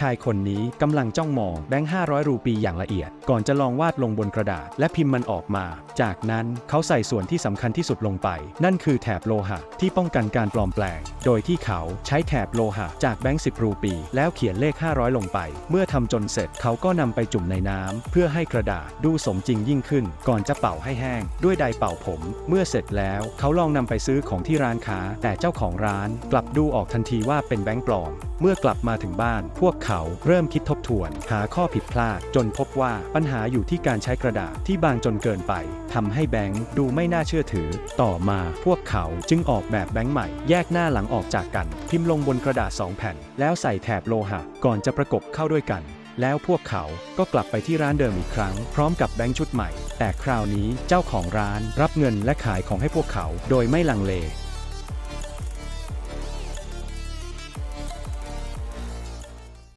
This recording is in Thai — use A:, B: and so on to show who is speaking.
A: ชายคนนี้กำลังจ้องมองแบงค์500 รูปีอย่างละเอียด ก่อนจะลองวาดลงบนกระดาษ และพิมพ์มันออกมา จากนั้นเขาใส่ส่วนที่สำคัญที่สุดลงไป นั่นคือแถบโลหะที่ป้องกันการปลอมแปลง โดยที่เขาใช้แถบโลหะจากแบงค์10 รูปี แล้วเขียนเลข 500 ลงไป เมื่อทำจนเสร็จเขาก็นำไปจุ่มในน้ำเพื่อให้กระดาษดูสมจริงยิ่งขึ้น ก่อนจะเป่าให้แห้ง ด้วยไดเป่าผม เมื่อเสร็จแล้วเขาลองนำไปซื้อของที่ร้านค้า แต่เจ้าของร้านกลับดูออกทันทีว่าเป็นแบงค์ปลอม เมื่อกลับมาถึงบ้าน พวกเขาเริ่มคิดทบทวน หาข้อผิดพลาด จนพบว่าปัญหาอยู่ที่การใช้กระดาษที่บางจนเกินไปทำให้แบงค์ดูไม่น่าเชื่อถือ ต่อมาพวกเขาจึงออกแบบแบงค์ใหม่ แยกหน้าหลังออกจากกัน พิมพ์ลงบนกระดาษ 2 แผ่น แล้วใส่แถบโลหะ ก่อนจะประกบเข้าด้วยกัน แล้วพวกเขาก็กลับไปที่ร้านเดิมอีกครั้ง พร้อมกับแบงค์ชุดใหม่ แต่คราวนี้เจ้าของร้านรับเงินและขายของให้พวกเขา โดยไม่ลังเล